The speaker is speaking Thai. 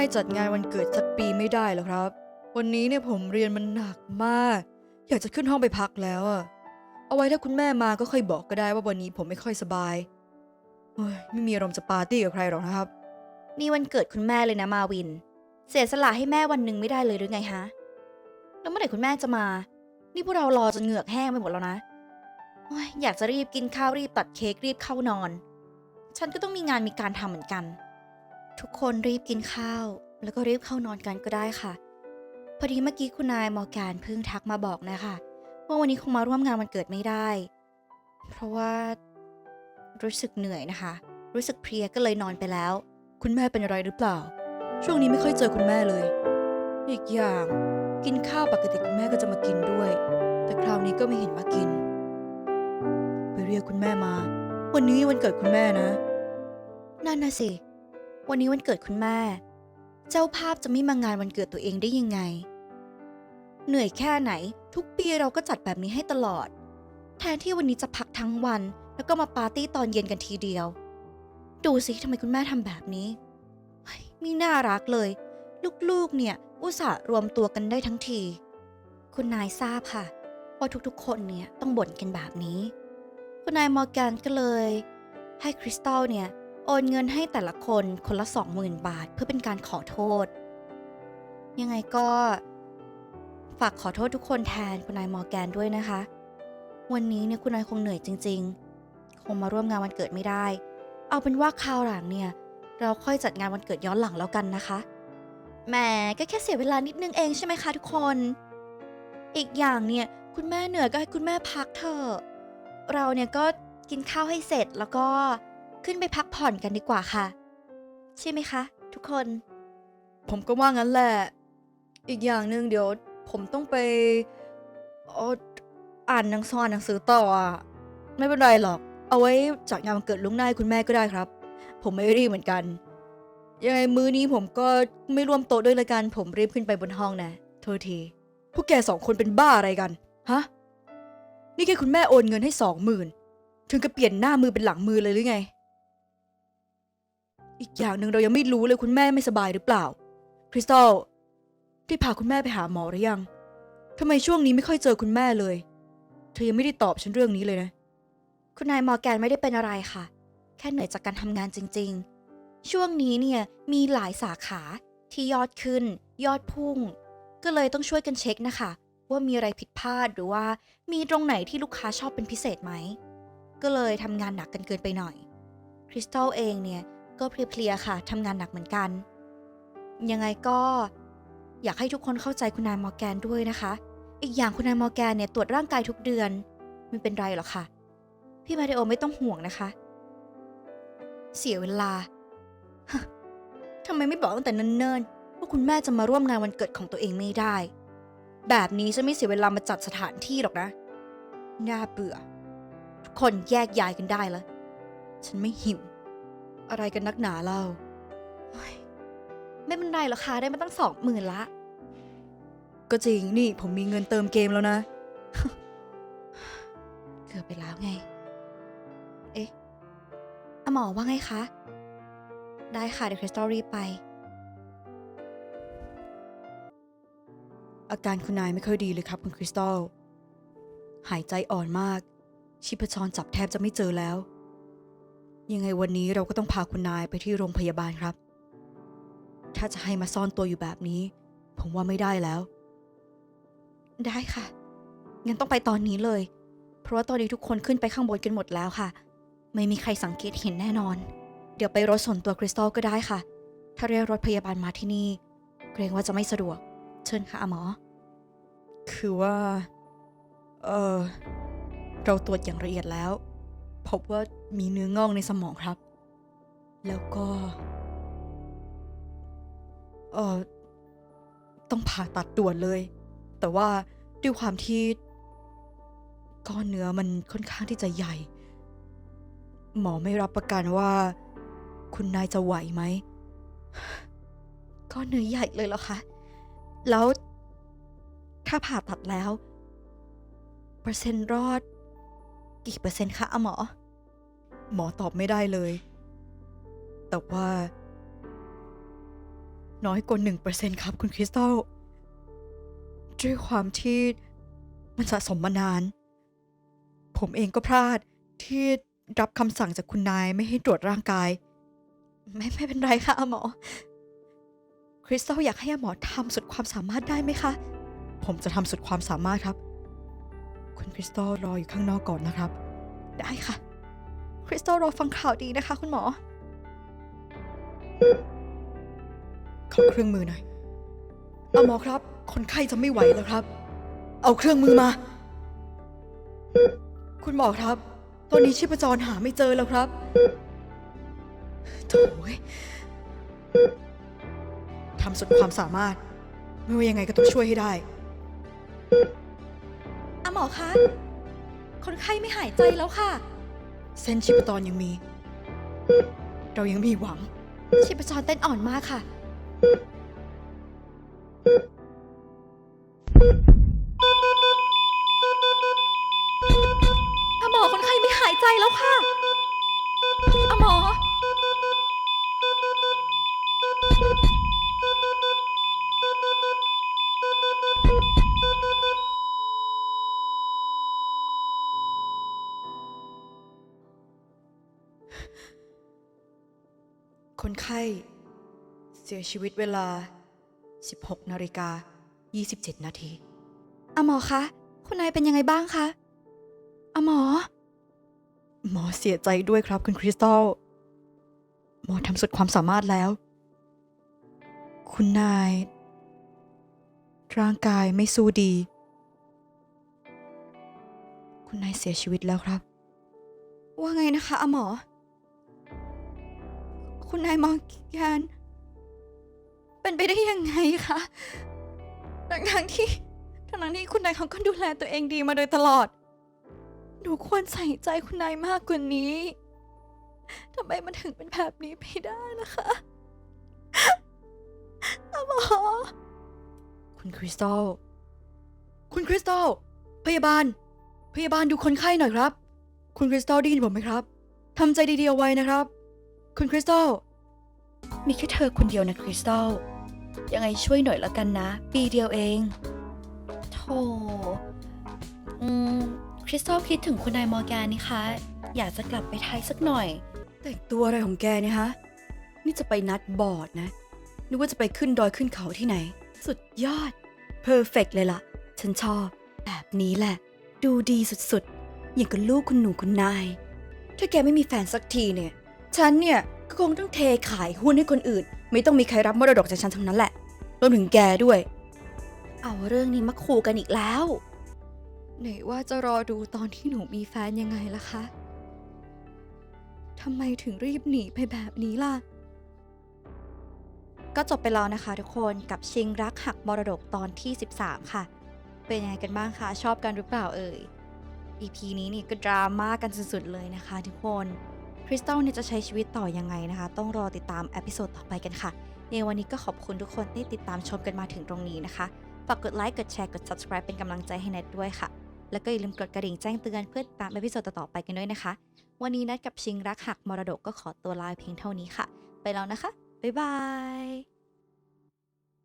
ไม่จัดงานวันเกิดสักปีไม่ได้หรอครับ วันนี้เนี่ยผมเรียนมันหนักมาก อยากจะขึ้นห้องไปพักแล้วอะเอาไว้ถ้าคุณแม่มาก็ค่อยบอกก็ได้ว่าวันนี้ผมไม่ค่อยสบายเฮ้ยไม่มีอารมณ์จะปาร์ตี้กับใครหรอกนะครับ นี่วันเกิดคุณแม่เลยนะมาวิน เสียสละให้แม่วันหนึ่งไม่ได้เลยหรือไงฮะ แล้วเมื่อไหร่คุณแม่จะมา นี่พวกเรารอจนเหงือกแห้งไปหมดแล้วนะโอ้ยอยากจะรีบกินข้าวรีบตัดเค้กรีบเข้านอน ฉันก็ต้องมีงานมีการทำเหมือนกัน ทุกคนรีบกินข้าว แล้วก็รีบเข้านอนกันก็ได้ค่ะ พอดีเมื่อกี้คุณนายมอร์แกนเพิ่งทักมาบอกนะคะว่าวันนี้คงมาร่วมงานวันเกิดไม่ได้ เพราะว่ารู้สึกเหนื่อยนะคะ รู้สึกเพลียก็เลยนอนไปแล้ว คุณแม่เป็นอะไรหรือเปล่า ช่วงนี้ไม่ค่อยเจอคุณแม่เลย อีกอย่าง กินข้าวปกติคุณแม่ก็จะมากินด้วย แต่คราวนี้ก็ไม่เห็นมากิน ไปเรียกคุณแม่มา วันนี้วันเกิดคุณแม่นะนั่นนะสิ วันนี้วันเกิดคุณแม่ เจ้าภาพจะไม่มางานวันเกิดตัวเองได้ยังไง เหนื่อยแค่ไหน ทุกปีเราก็จัดแบบนี้ให้ตลอด แทนที่วันนี้จะพักทั้งวัน แล้วก็มาปาร์ตี้ตอนเย็นกันทีเดียว ดูสิทำไมคุณแม่ทำแบบนี้ไม่น่ารักเลย ลูกๆ เนี่ย อุตส่าห์รวมตัวกันได้ทั้งที คุณนายทราบค่ะว่าทุกๆ คนเนี่ยต้องบ่นกันแบบนี้ คุณนายมอร์แกนก็เลย ให้คริสตัลเนี่ย โอนเงินให้แต่ละคนคนละ 20,000 บาท เพื่อเป็นการขอโทษ ยังไงก็ ฝากขอโทษทุกคนแทนคุณนายมอร์แกนด้วยนะคะ วันนี้เนี่ยคุณนายคงเหนื่อยจริง ๆ คงมาร่วมงานวันเกิดไม่ได้ เอาเป็นว่าคราวหลังเนี่ย เราค่อยจัดงานวันเกิดย้อนหลังแล้วกันนะคะแหมก็แค่เสียเวลานิดนึงเองใช่ไหมคะทุกคน อีกอย่างเนี่ยคุณแม่เหนื่อยก็ให้คุณแม่พักเถอะเราเนี่ยก็กินข้าวให้เสร็จแล้วก็ ขึ้นไปพักผ่อนกันดีกว่าค่ะ ใช่ไหมคะ ทุกคน ผมก็ว่างั้นแหละ อีกอย่างหนึ่งเดี๋ยว ผมต้องไปเอ่ออ่านหนังสืออ่านหนังสือต่ออะไม่เป็นไรหรอก เอาไว้จัดงานวันเกิดลุงนาให้คุณแม่ก็ได้ครับ ผมไม่รีบเหมือนกันยังไงมื้อนี้ผมก็ไม่ร่วมโต๊ะด้วยละกันผมรีบขึ้นไปบนห้องนะโทษทีพวกแกสองคนเป็นบ้าอะไรกันฮะนี่แค่คุณแม่โอนเงินให้สองหมื่นถึงกับเปลี่ยนหน้ามือเป็นหลังมือเลยหรือไง อีกอย่างหนึ่งเรายังไม่รู้เลยคุณแม่ไม่สบายหรือเปล่า คริสตัลที่พาคุณแม่ไปหาหมอหรือยังทำไมช่วงนี้ไม่ค่อยเจอคุณแม่เลย เธอยังไม่ได้ตอบฉันเรื่องนี้เลยนะ คุณนายมอร์แกนไม่ได้เป็นอะไรค่ะ แค่เหนื่อยจากการทำงานจริง ๆ ช่วงนี้เนี่ยมีหลายสาขาที่ยอดขึ้น ยอดพุ่ง ก็เลยต้องช่วยกันเช็คนะคะ ว่ามีอะไรผิดพลาดหรือว่ามีตรงไหนที่ลูกค้าชอบเป็นพิเศษไหม ก็เลยทำงานหนักกันเกินไปหน่อย คริสตัลเองเนี่ย ก็เพลียๆค่ะทำงานหนักเหมือนกัน ยังไงก็อยากให้ทุกคนเข้าใจคุณนายมอร์แกนด้วยนะคะ อีกอย่างคุณนายมอร์แกนเนี่ยตรวจร่างกายทุกเดือนไม่เป็นไรหรอกค่ะ พี่มาริโอไม่ต้องห่วงนะคะ เสียเวลาทำไมไม่บอกตั้งแต่เนิ่นๆว่าคุณแม่จะมาร่วมงานวันเกิดของตัวเองไม่ได้ แบบนี้จะไม่เสียเวลามาจัดสถานที่หรอกนะ น่าเบื่อ ทุกคนแยกย้ายกันได้แล้ว ฉันไม่หิว อะไรกันนักหนาเล่าเฮ้ยไม่เป็นไรหรอกค่ะได้มาตั้งสองหมื่นละ ก็จริงนี่ผมมีเงินเติมเกมแล้วนะ เกือบไปแล้วไง เอ๊ะอะหมอว่าไงคะ ได้ค่ะ เดี๋ยวคริสตัลรีบไป อาการคุณนายไม่ค่อยดีเลยครับคุณคริสตัล หายใจอ่อนมาก ชีพจรจับแทบจะไม่เจอแล้ว ยังไงวันนี้เราก็ต้องพาคุณนายไปที่โรงพยาบาลครับ ถ้าจะให้มาซ่อนตัวอยู่แบบนี้ ผมว่าไม่ได้แล้ว ได้ค่ะ งั้นต้องไปตอนนี้เลย เพราะว่าตอนนี้ทุกคนขึ้นไปข้างบนกันหมดแล้วค่ะ ไม่มีใครสังเกตเห็นแน่นอน เดี๋ยวไปรถส่วนตัวคริสตัลก็ได้ค่ะ ถ้าเรียกรถพยาบาลมาที่นี่ เกรงว่าจะไม่สะดวก เชิญค่ะหมอ คือว่า เออเราตรวจอย่างละเอียดแล้ว พบว่า มีเนื้องอกในสมองครับ แล้วก็ เออต้องผ่าตัดด่วนเลย แต่ว่าด้วยความที่ก้อนเนื้อมันค่อนข้างที่จะใหญ่ หมอไม่รับประกันว่า คุณนายจะไหวไหมก็เนื้อใหญ่เลยเหรอคะ แล้วถ้าผ่าตัดแล้ว เปอร์เซ็นต์รอด กี่เปอร์เซ็นต์คะอาหมอ หมอตอบไม่ได้เลย แต่ว่า น้อยกว่าหนึ่งเปอร์เซ็นครับคุณคริสตัลด้วยความที่มันสะสมมานาน ผมเองก็พลาดที่รับคำสั่งจากคุณนายไม่ให้ตรวจร่างกาย ไม่ไม่เป็นไรค่ะหมอ คริสตัลอยากให้อาหมอทำสุดความสามารถได้ไหมคะ ผมจะทำสุดความสามารถครับ คุณคริสตัลรออยู่ข้างนอกก่อนนะครับ ได้ค่ะ คริสตัลรอฟังข่าวดีนะคะ คุณหมอ ขอเครื่องมือหน่อยเอาหมอครับ คนไข้จะไม่ไหวแล้วครับ เอาเครื่องมือมา คุณหมอครับ ตอนนี้ชีพจรหาไม่เจอแล้วครับโถ่เว้ยทำสุดความสามารถ ไม่ว่ายังไงก็ต้องช่วยให้ได้อะหมอคะ คนไข้ไม่หายใจแล้วค่ะ เส้นชีพจรยังมี เรายังมีหวัง ชีพจรเต้นอ่อนมากค่ะ สียชีวิตเวลา 16นาฬิกา27 นาทีอหมอคะ คุณนายเป็นยังไงบ้างคะอหมอ หมอเสียใจด้วยครับคุณคริสตัล หมอทำสุดความสามารถแล้ว คุณนาย ร่างกายไม่สู้ดี คุณนายเสียชีวิตแล้วครับ ว่าไงนะคะอหมอ คุณนายมองแกน เป็นไปได้ยังไงคะทั้งๆที่ทั้งๆที่คุณนายเขาก็ดูแลตัวเองดีมาโดยตลอด หนูควรใส่ใจคุณนายมากกว่านี้ทำไมมันถึงเป็นแบบนี้ไปได้นะคะอะหมอคุณคริสตัล คุณคริสตัล พยาบาล พยาบาลดูคนไข้หน่อยครับ คุณคริสตัลได้ยินผมไหมครับทำใจดีๆเอาไว้นะครับ คุณคริสตัล มีแค่เธอคนเดียวนะคริสตัล ยังไงช่วยหน่อยละกันนะ ปีเดียวเองโธ่อืม คริสตัลคิดถึงคุณนายมอร์แกนนี่คะ อยากจะกลับไปไทยสักหน่อย แต่งตัวอะไรของแกเนี่ยฮะ นี่จะไปนัดบอร์ดนะ นึกว่าจะไปขึ้นดอยขึ้นเขาที่ไหน สุดยอด เพอร์เฟกเลยล่ะ ฉันชอบ แบบนี้แหละ ดูดีสุดๆ อย่างกับลูกคุณหนูคุณนาย ถ้าแกไม่มีแฟนสักทีเนี่ย ฉันเนี่ยก็คงต้องเทขายหุ้นให้คนอื่น ไม่ต้องมีใครรับมรดกจากฉันทั้งนั้นแหละรวมถึงแกด้วย เอาเรื่องนี้มาขู่กันอีกแล้ว ไหนว่าจะรอดูตอนที่หนูมีแฟนยังไงล่ะคะทำไมถึงรีบหนีไปแบบนี้ล่ะ ก็จบไปแล้วนะคะทุกคนกับชิงรักหักมรดกตอนที่ 13 ค่ะ เป็นยังไงกันบ้างคะ ชอบกันหรือเปล่าเอ่ย EP นี้นี่ก็ดราม่ากันสุดๆเลยนะคะทุกคนค ริสตัลเนี่ยจะใช้ชีวิตต่อยังไงนะคะ ต้องรอติดตามอพิโซดต่อไปกันค่ะในวันนี้ก็ขอบคุณทุกคนที่ติดตามชมกันมาถึงตรงนี้นะคะฝากกดไลค์กดแชร์กด subscribe เป็นกำลังใจให้เน็ตด้วยค่ะ แล้วก็อย่าลืมกดกระดิ่งแจ้งเตือนเพื่อติดตามอพิโซดต่อๆไปกันด้วยนะคะ วันนี้นัดกับชิงรักหักมรดกก็ขอตัวลาเพียงเท่านี้ค่ะ ไปแล้วนะคะบ๊ายบาย